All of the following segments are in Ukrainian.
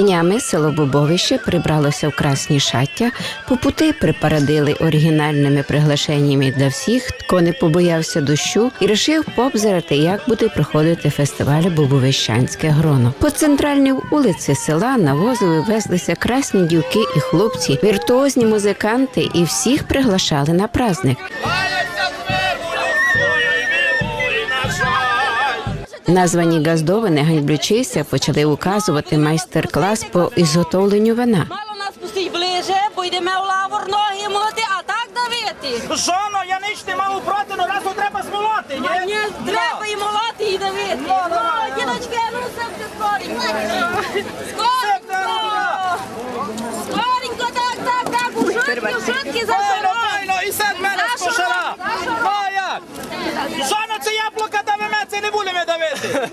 Днями село Бобовище прибралося в красні шаття, по пути припарадили оригінальними приглашеннями для всіх, хто не побоявся дощу, і рішив пообзирати, як буде проходити фестиваль Бобовищанське гроно. По центральній вулиці села на возові везлися красні дівки і хлопці, віртуозні музиканти, і всіх приглашали на праздник. Названі газдовини ганьблючися, почали указувати майстер-клас по ізготовленню вина. Мало нас пустить ближе, бо йдемо в лавор ноги молоти, а так давити. Жоно, я ніч не мав проти, але разу треба смолоти, ні? Ні, треба і молоти, і давити. Ну, Ну, діночки, ну все скоренько. Скоренько. Скоренько, так, так, за Файно, і сед мене з кошара. як? Жоно, це яблука давиме, це не будемо давити.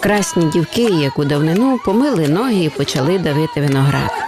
Красні дівки, як у давнину, помили ноги і почали давити виноград.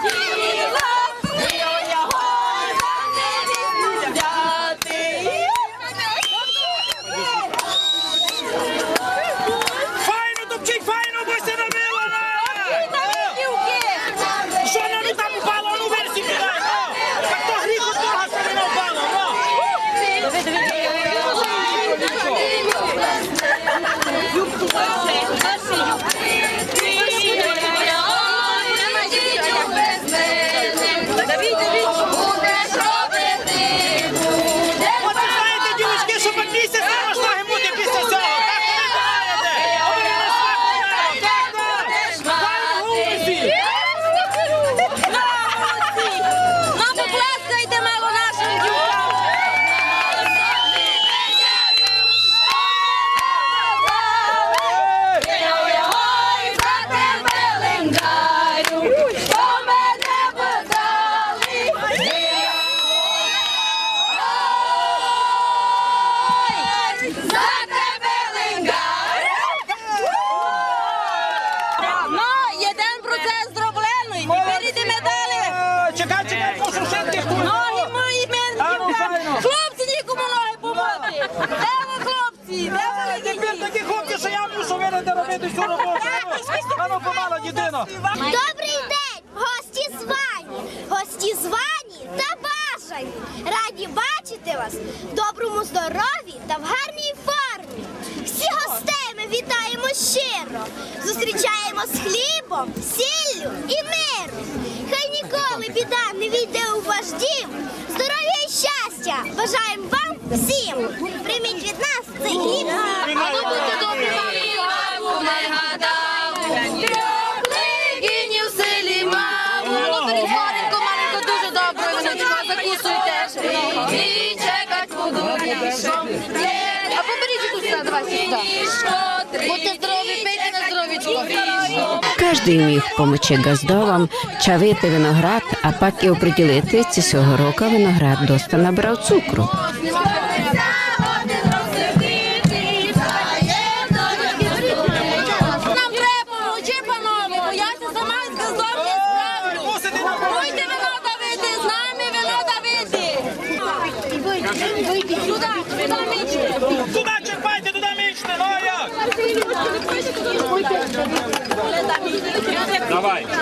Чекай, чекай, прошу швидких Ноги мої файно. Хлопці нікому ноги помити. Де ви хлопці? Де ви Тепер такі хлопці, що я мушу вирити робити цю роботу. А ну, помало, дитино. Добрий день, гості звані, гості звані та бажані. Раді бачити вас в доброму здоров'ї та в гарній формі. Всі гостей ми вітаємо щиро. Зустрічаємо з хлібом, сіллю і миром. Ніколи біда не війде у ваш дім. Здоров'я і щастя бажаємо вам всім. Прийміть від нас цей хліб. А ну будьте добрі, Легіні в селі маму. Ну, маленько, дуже добре. Виночко, закусуйте. І чекать буду А поберіть тут давай сюди. Будьте здорові, пийте на. Кожний міг помочи газдовам чавити виноград, а пак і оприділити, цього року виноград доста набрав цукру.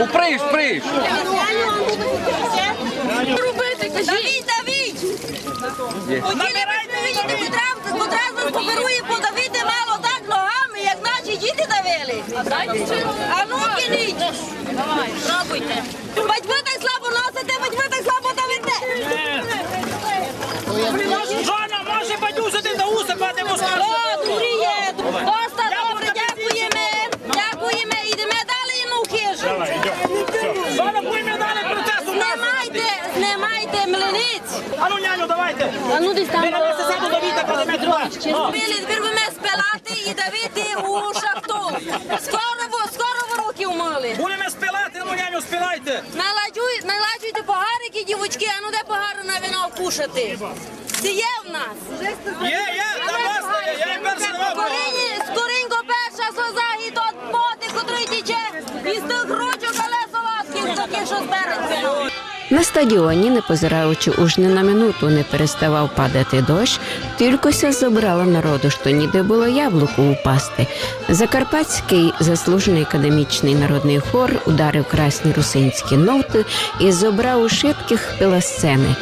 Уприш, приш. Робити, кажіть. Давіть, давіть. Набирайте, Хотіли б одразу поберує подавити мало так ногами, як наші діти давили. А ну киніть. Давай, пробуйте. Батьми так слабо носите, батьми так слабо давите. Жона, може бадюсити до уса, пане Москва. О, дуріє. Доста добре, дякуємо. Дякуємо. Йдемо далі йому в хижу. Жона, будемо далі процесу. Знімайте, знімайте млиниць. А ну, няню, Ну десь там. Ви на саду давіте, кладемо туди. О. Били, будемо спилати і давити у шахту. Скоро, во- скоро в руки вмили. Будемо спилати, ну, няню, спилайте. Наладжуй, наладжуйте погарики, дівочки, а ну де погару на вино кушати. Це є в нас. Є, є, на вас є, я і перший не мав. Скоріні, скоренько перша сльоза і тот поти, котрий тіче із тих ручок, але солодких, таких, що збереться. На стадіоні, не позираючи уж не на минуту, не переставав падати дощ, тількося забрала народу, що ніде було яблуку упасти. Закарпатський заслужений академічний народний хор ударив красні русинські ноти і зобрав у шибких пиласцени.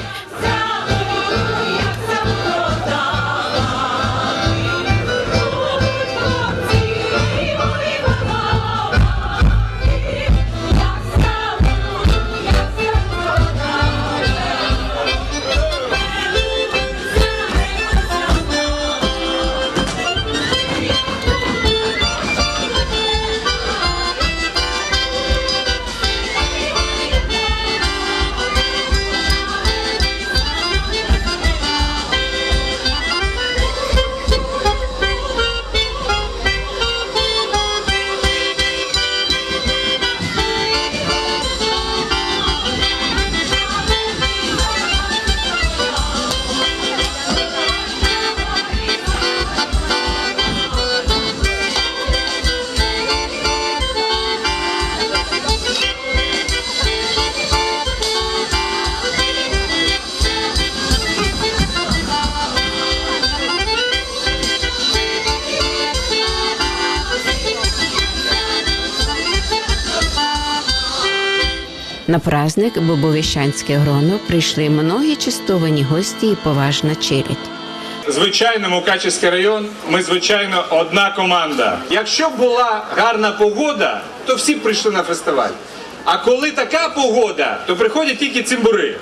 На праздник Бобовіщанське гроно прийшли многі чистовані гості і поважна челядь. Звичайно, Мукачівський район, ми звичайно одна команда. Якщо була гарна погода, то всі б прийшли на фестиваль. А коли така погода, то приходять тільки цимбури.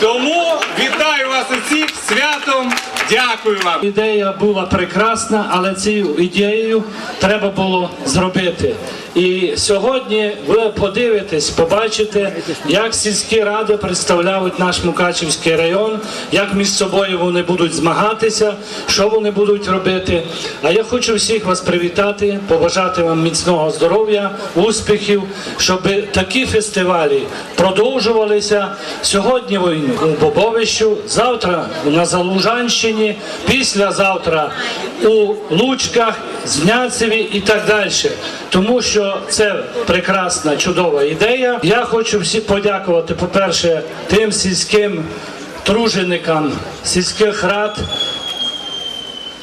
Тому вітаю вас усіх святом. Дякую вам. Ідея була прекрасна, але цю ідею треба було зробити. І сьогодні ви подивитесь, побачите, як сільські ради представляють наш Мукачівський район, як між собою вони будуть змагатися, що вони будуть робити. А я хочу всіх вас привітати, побажати вам міцного здоров'я, успіхів, щоб такі фестивалі продовжувалися. Сьогодні ви у Бобовищу, завтра на Залужанщині, післязавтра у Лучках, Зняцеві і так далі. Тому що це прекрасна, чудова ідея. Я хочу всі подякувати, по-перше, тим сільським труженикам сільських рад,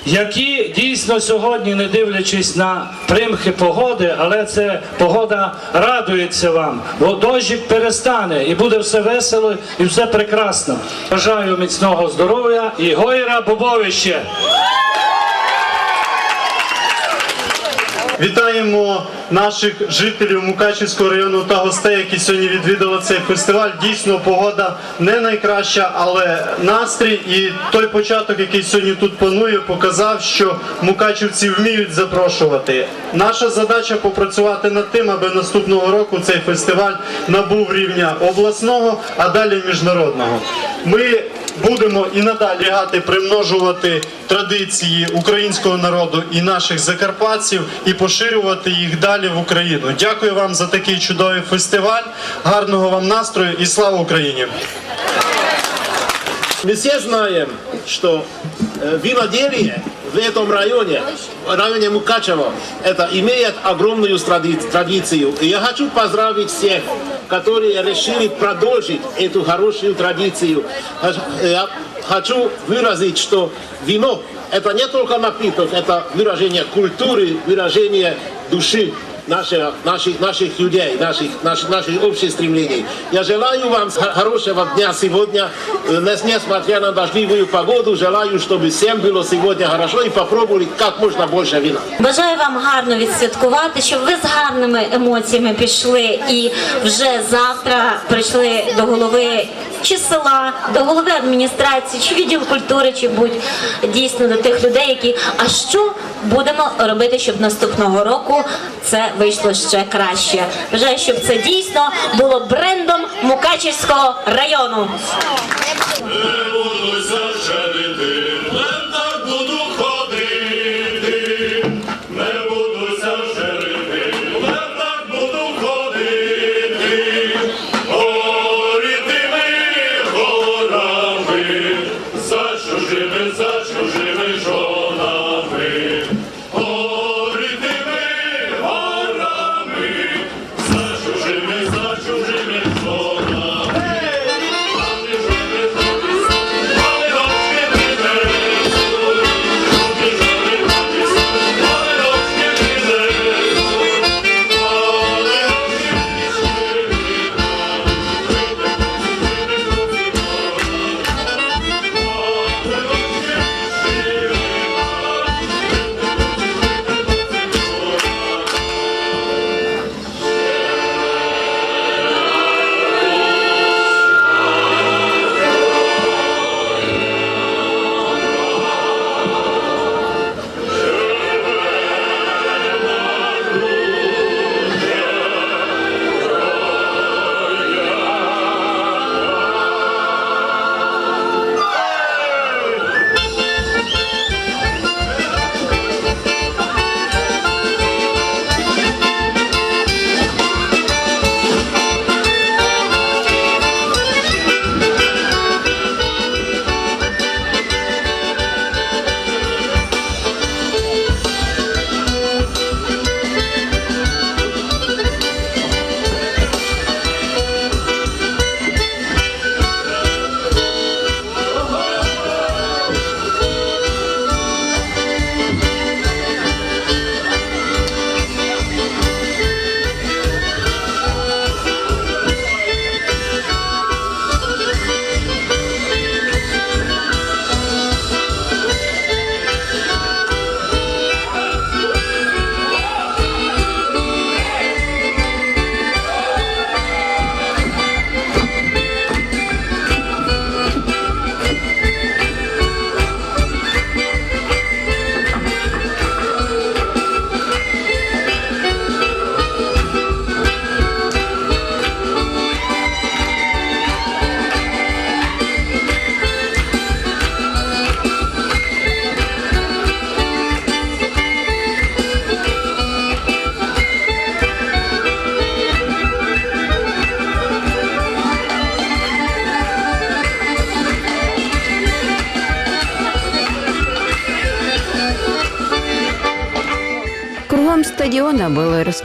які дійсно сьогодні, не дивлячись на примхи погоди, але це погода радується вам, бо дощик перестане і буде все весело і все прекрасно. Бажаю міцного здоров'я і гойра Бобовище! Вітаємо наших жителів Мукачівського району та гостей, які сьогодні відвідали цей фестиваль. Дійсно, погода не найкраща, але настрій і той початок, який сьогодні тут панує, показав, що мукачівці вміють запрошувати. Наша задача попрацювати над тим, аби наступного року цей фестиваль набув рівня обласного, а далі міжнародного. Ми будемо і надалі гати примножувати традиції українського народу і наших закарпатців і поширювати їх далі в Україну. Дякую вам за такий чудовий фестиваль. Гарного вам настрою і слава Україні! Мы все знаем, что э, виноделие в этом районе, в районе Мукачево, это имеет огромную тради- традицию. И я хочу поздравить всех, которые решили продолжить эту хорошую традицию. Х- Я хочу выразить, что вино это не только напиток, это выражение культуры, выражение души наших, наших, наших людей, наших, наших, наших общих стремлений. Я желаю вам х- хорошего дня сегодня, Э, нес- несмотря на дождливую погоду, желаю, чтобы всем было сегодня хорошо и попробовали как можно больше вина. Бажаю вам гарно відсвяткувати, щоб ви з гарними емоціями пішли і вже завтра прийшли до голови чи села, до голови адміністрації, чи відділ культури, чи будь дійсно до тих людей, які а що будемо робити, щоб наступного року це вийшло ще краще. Бажаю, щоб це дійсно було брендом Мукачівського району.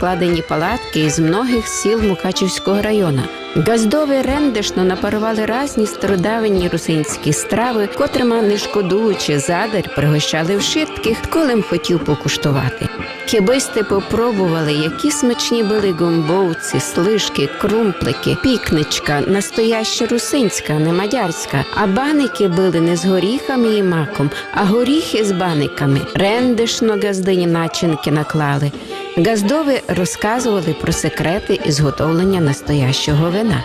Були розкладені палатки із многих сіл Мукачівського району. Газдові рендешно напарували разні стародавні русинські страви, котрими, не шкодуючи задар, пригощали вшитких, колим хотів покуштувати. Кибисти попробували, які смачні були гомбовці, слишки, крумплики, пікничка, настояща русинська, не мадярська. А баники били не з горіхами і маком, а горіхи з баниками. Рендешно газдині начинки наклали. Газдові розказували про секрети ізготовлення настоящого вина.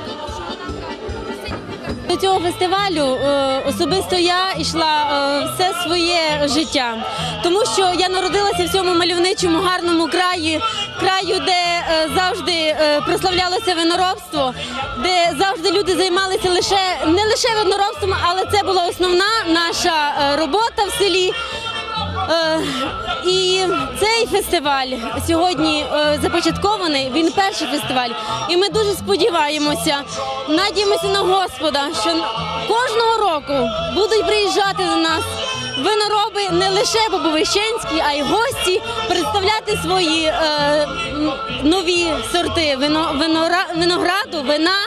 До цього фестивалю е, особисто я йшла е, все своє життя, тому що я народилася в цьому мальовничому гарному краї, краю, де е, завжди прославлялося виноробство, де завжди люди займалися лише не лише виноробством, але це була основна наша робота в селі. Е, І цей фестиваль сьогодні е, започаткований. Він перший фестиваль. І ми дуже сподіваємося, надіємося на Господа, що кожного року будуть приїжджати до нас винороби не лише бобовищенські, а й гості представляти свої е, нові сорти вино, винора- винограду, вина.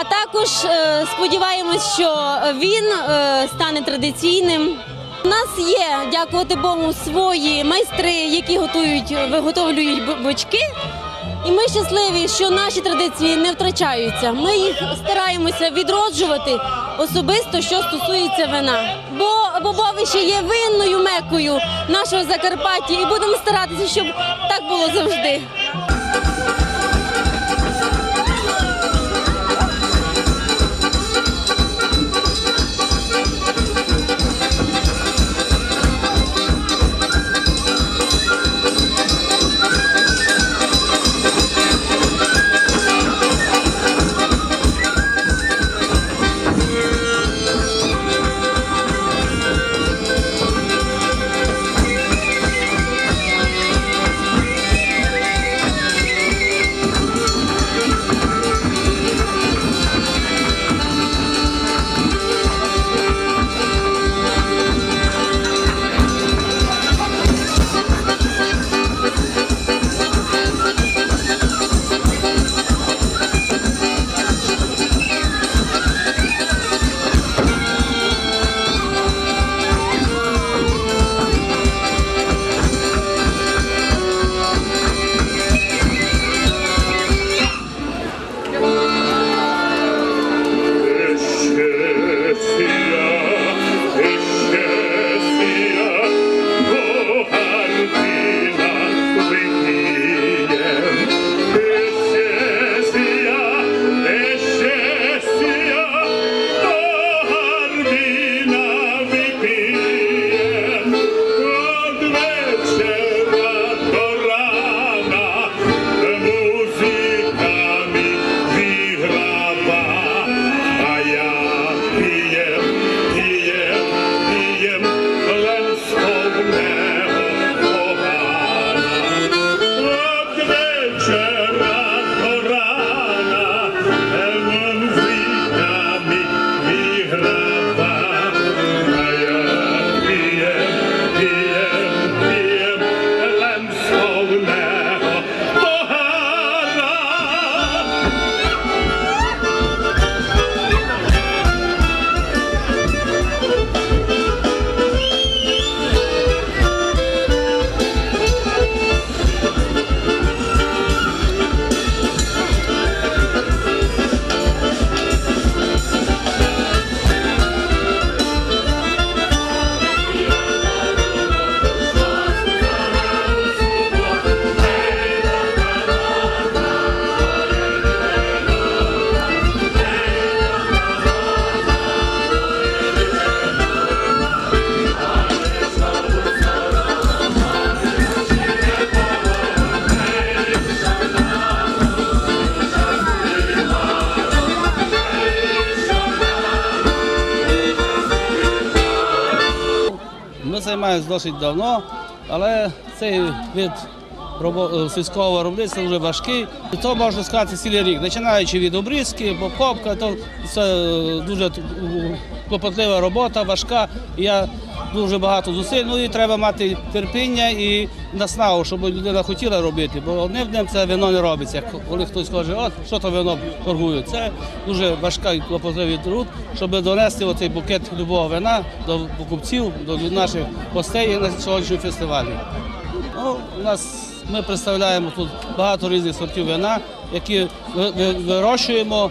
А також е, сподіваємось, що він е, стане традиційним. У нас є, дякувати Богу, свої майстри, які готують, виготовлюють бочки. І ми щасливі, що наші традиції не втрачаються. Ми їх стараємося відроджувати особисто, що стосується вина. Бо Бобовище є винною мекою нашого Закарпаття, і будемо старатися, щоб так було завжди. Досить давно, але цей вид е, сільського виробництва дуже важкий. То можна сказати цілий рік, починаючи від обрізки, покопка, то це е, дуже клопотлива робота, важка. Я дуже багато зусиль. Ну і треба мати терпіння і наснагу, щоб людина хотіла робити. Бо одним днем це вино не робиться. Коли хтось каже, от що то вино торгують. Це дуже важка і клопотливий труд, щоб донести оцей букет любого вина до покупців, до наших гостей на сьогоднішньому фестивалі. Ну, у нас ми представляємо тут багато різних сортів вина, які ви- ви- вирощуємо,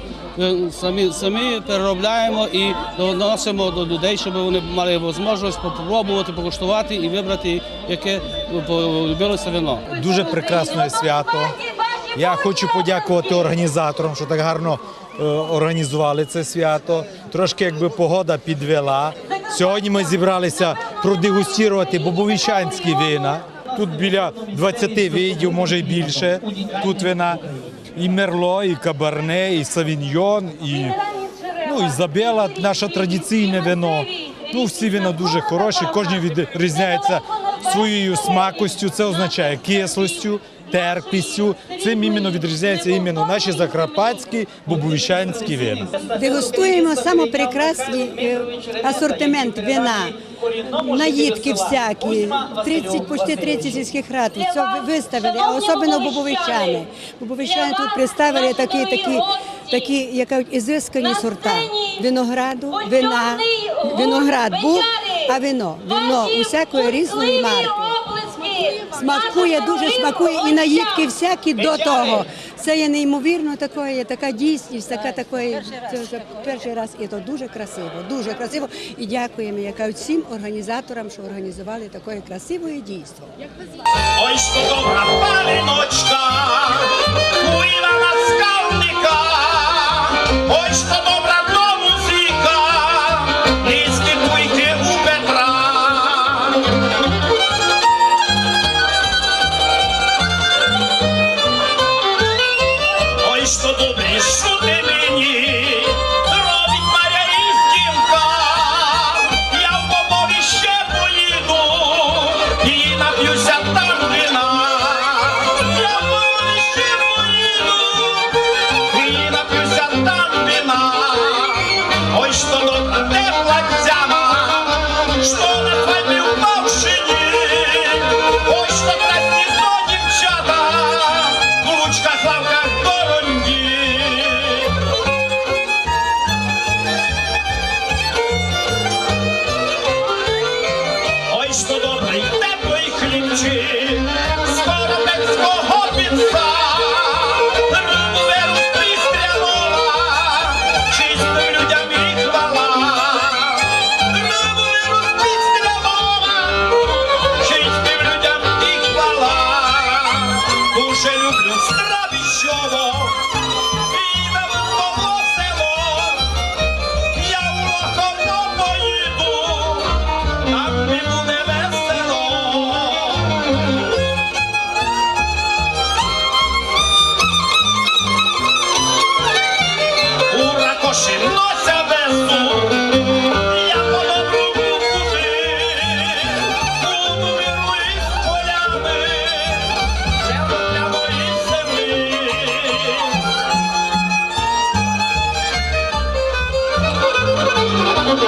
самі, самі переробляємо і доносимо до людей, щоб вони мали можливість попробувати, покуштувати і вибрати, яке полюбилося вино. Дуже прекрасне свято. Я хочу подякувати організаторам, що так гарно е, організували це свято. Трошки якби погода підвела. Сьогодні ми зібралися продегустувати бобовіщанські вина. Тут біля 20 видів, може й більше. Тут вина і мерло, і кабарне, і савіньйон, і Ну, Ізабела, наше традиційне вино. Ну, всі вина дуже хороші, кожен відрізняється своєю смакостю, це означає кислостю, терпістю. Цим іменно відрізняється іменно наші закарпатські бобовіщанські вина. Дегустуємо самопрекрасний е, асортимент вина, наїдки всякі, 30, почти 30 сільських рад. Все виставили, а особливо бобовищани. Бобовищани тут представили такі, такі, такі, як кажуть, ізискані сорта. винограду, вина, виноград був, а вино, вино усякої різної марки. Смакує, дуже смакує і наїдки всякі до того. Це є неймовірно такое, така дійсність, така такої. Це вже перший раз і то дуже красиво, дуже красиво. І дякуємо, яка всім організаторам, що організували таке красиве дійство. Ой, що добра палиночка,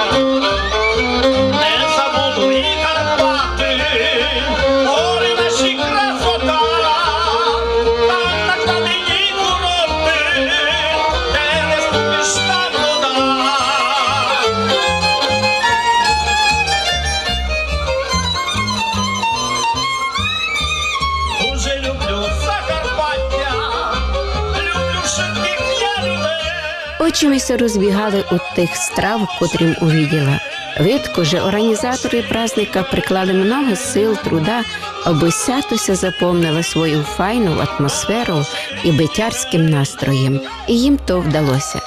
Не Очі мися розбігали у тих страв, котрим увіділа. Видко же організатори праздника приклали много сил, труда, аби святося заповнила свою файну атмосферу і битярським настроєм. І їм то вдалося.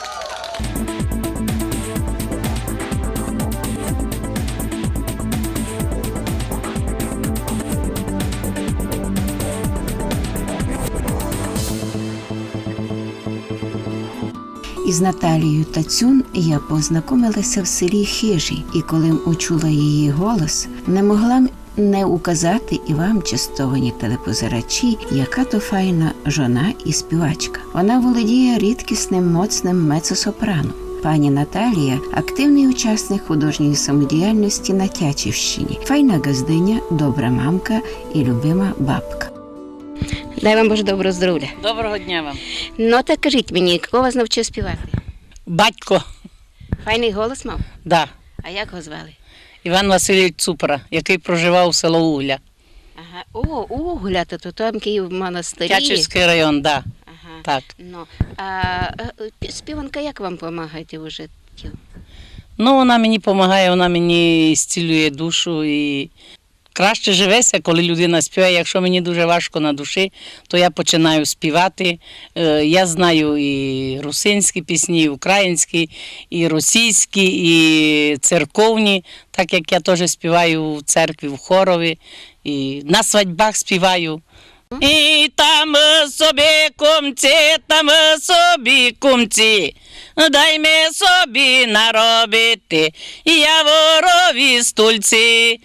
Із Наталією Тацюн я познайомилася в селі Хижі, і коли учула її голос, не могла не указати і вам, частовані телепозирачі, яка то файна жона і співачка. Вона володіє рідкісним моцним мецосопраном. Пані Наталія активний учасник художньої самодіяльності на Тячівщині, файна газдиня, добра мамка і любима бабка. Дай вам Боже доброго здоров'я. Доброго дня вам. Ну так кажіть мені, хто вас навчив співати? Батько, Файний голос мав? да, А як його звали? Іван Васильович Цупра, який проживав у село Угля. Ага. О, Угля, то, то там Київ монастирі. Тячівський район, да. Ага. Так. Ну, а е, співанка як вам допомагає у житті? Ну, вона мені допомагає, вона мені зцілює душу і краще живеся, коли людина співає. Якщо мені дуже важко на душі, то я починаю співати. Е, Я знаю і русинські пісні, і українські, і російські, і церковні, так як я теж співаю в церкві, в хорові, і на свадьбах співаю. І там собі кумці, там собі кумці, дай ми собі наробити яворові стульці,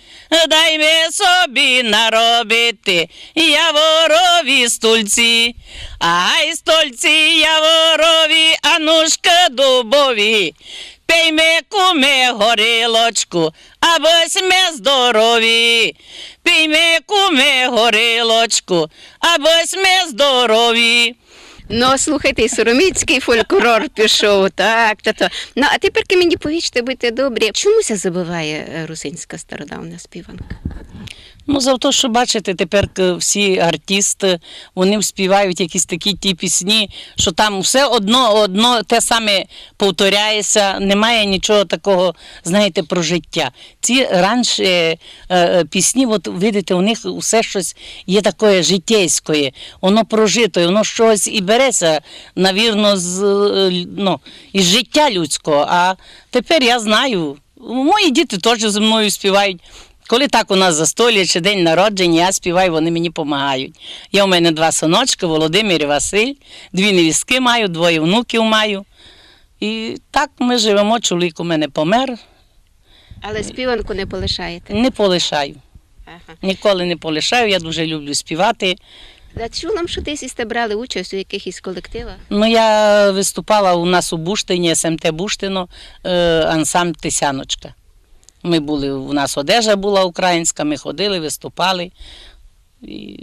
дай ми собі наробити яворові стульці, ай стульці яворові, анушка дубові, пейме куме горілочку, аби ми здорові. Пійме куме горілочку, аби ми здорові. Ну, слухайте, і сороміцький фольклор пішов, так, та то. Ну, а тепер мені повічте, будьте добрі. Чомуся забуває е, русинська стародавна співанка? Ну, за те, що бачите, тепер всі артисти, вони співають якісь такі ті пісні, що там все одно, одно те саме повторяється, немає нічого такого, знаєте, про життя. Ці раніше е, е, пісні, от видите, у них все щось є таке життєйське, воно прожито, воно щось і береться, навірно, з, е, ну, із життя людського. А тепер я знаю, мої діти теж зі мною співають. Коли так у нас застолля чи день народження, я співаю, вони мені допомагають. Я у мене два синочки, Володимир і Василь, дві невістки маю, двоє внуків маю. І так ми живемо, чоловік у мене помер, Але співанку не полишаєте. не полишаю. Ага. Ніколи не полишаю, я дуже люблю співати. А чула, що десь сте брали участь у якихось колективах? Ну, я виступала у нас у Буштині, СМТ Буштино, е, ансамбль Тисяночка. Ми були, у нас одежа була українська, ми ходили, виступали. І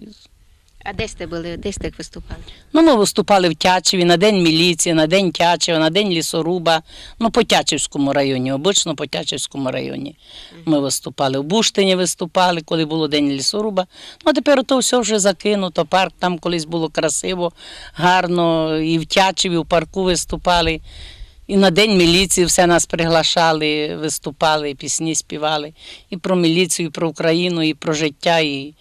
А де сте були, де сте виступали? Ну, ми виступали в Тячеві на День міліції, на День Тячева, на День лісоруба. Ну, по Тячівському районі, обично по Тячівському районі. Ми виступали в Буштині, виступали, коли було День лісоруба. Ну, а тепер то все вже закинуто. Парк там колись було красиво, гарно. І в Тячеві, в парку виступали. І на День міліції все нас приглашали, виступали, пісні співали. І про міліцію, і про Україну, і про життя. І,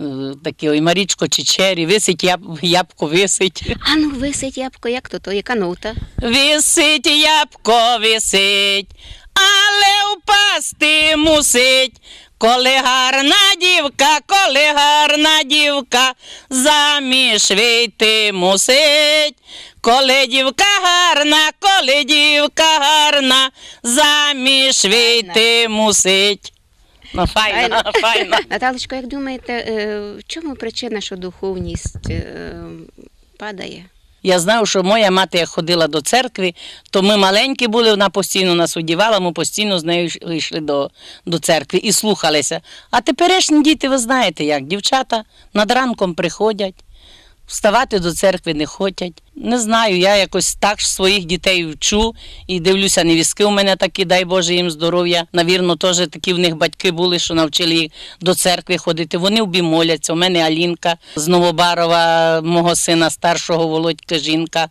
е, таке, ой, Марічко Чечері, висить яб, ябко висить. А ну висить ябко, як то, то яка нота? Висить ябко висить, але впасти мусить. Коли гарна дівка, коли гарна дівка, заміж вийти мусить. Коли дівка гарна, коли дівка гарна, заміж вийти мусить. Ну, файно, файно. Наталочко, як думаєте, е, в чому причина, що духовність е, падає? Я знаю, що моя мати як ходила до церкви, то ми маленькі були, вона постійно нас одівала, ми постійно з нею йшли до, до церкви і слухалися. А теперішні діти, ви знаєте, як дівчата над ранком приходять, вставати до церкви не хочуть. Не знаю, я якось так ж своїх дітей вчу і дивлюся, невістки у мене такі, дай Боже їм здоров'я. Навірно, теж такі в них батьки були, що навчили їх до церкви ходити. Вони обімоляться. моляться. У мене Алінка з Новобарова, мого сина старшого Володька, жінка.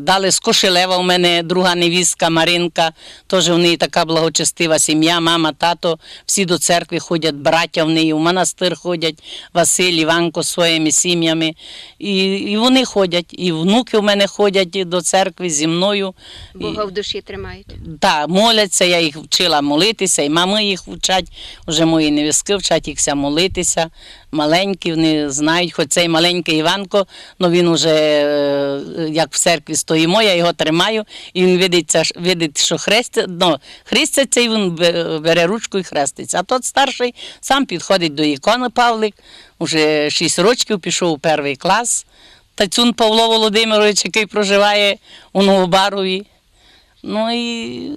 Далі з Кошелева у мене друга невістка Маринка, теж в неї така благочестива сім'я, мама, тато, всі до церкви ходять, браття в неї, в монастир ходять, Василь, Іванко з своїми сім'ями. І, і вони ходять, і внуки в мене ходять до церкви зі мною. Бога в душі тримають. Так, моляться, я їх вчила молитися, і мами їх вчать, вже мої невістки вчать їхся молитися. Маленькі, вони знають, хоч цей маленький Іванко, ну він уже е, як в церкві стоїмо, я його тримаю, і він видиться, видить, що хрестя, ну, хреститься, і він бере ручку і хреститься. А тот старший сам підходить до ікони Павлик, вже 6 років пішов у перший клас. Тацюн Павло Володимирович, який проживає у Новобарові. Ну і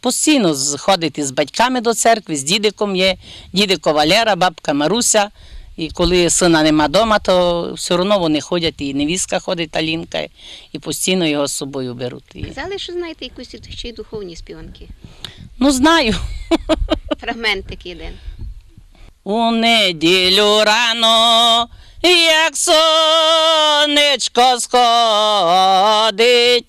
постійно ходити з батьками до церкви, з дідиком є, дідико Валера, бабка Маруся. І коли сина нема вдома, то все одно вони ходять, і невістка ходить Алінка, і постійно його з собою беруть. Казали, що знаєте якусь ще й духовні співанки. ну, знаю. Фрагмент такий один. У неділю рано, як сонечко сходить,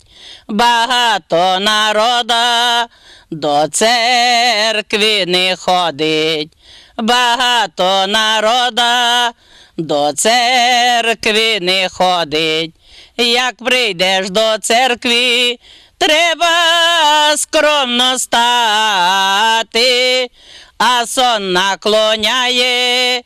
багато народа до церкви не ходить, багато народа до церкви не ходить. Як прийдеш до церкви, треба скромно стати, а сон наклоняє,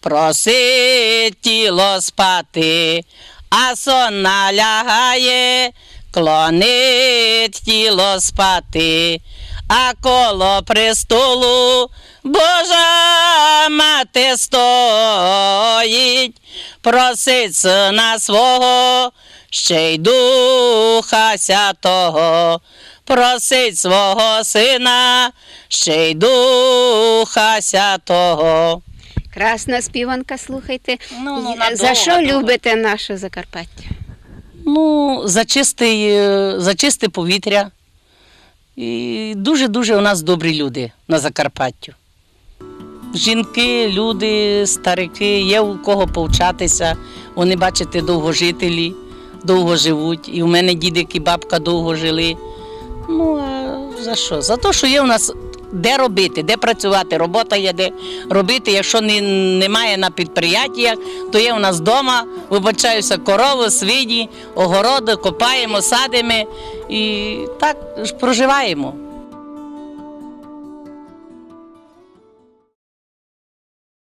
просить тіло спати, а сон налягає, клонить тіло спати, а коло престолу Божа мати стоїть, просить сина свого, ще й духа святого, просить свого сина, ще й духа святого. Красна співанка, слухайте. ну, Я- надовго, За що надовго. любите наше Закарпаття? Ну, за чисте, за чисте повітря. І дуже-дуже у нас добрі люди на Закарпаттю. Жінки, люди, старики, є у кого повчатися. Вони, бачите, довгожителі, довго живуть. І в мене дідик і бабка довго жили. Ну, а за що? За те, що є у нас де робити, де працювати. Робота є де робити. Якщо не, немає на підприємствах, то є у нас вдома, вибачаюся, корови, свині, огороди, копаємо, садимо і так проживаємо.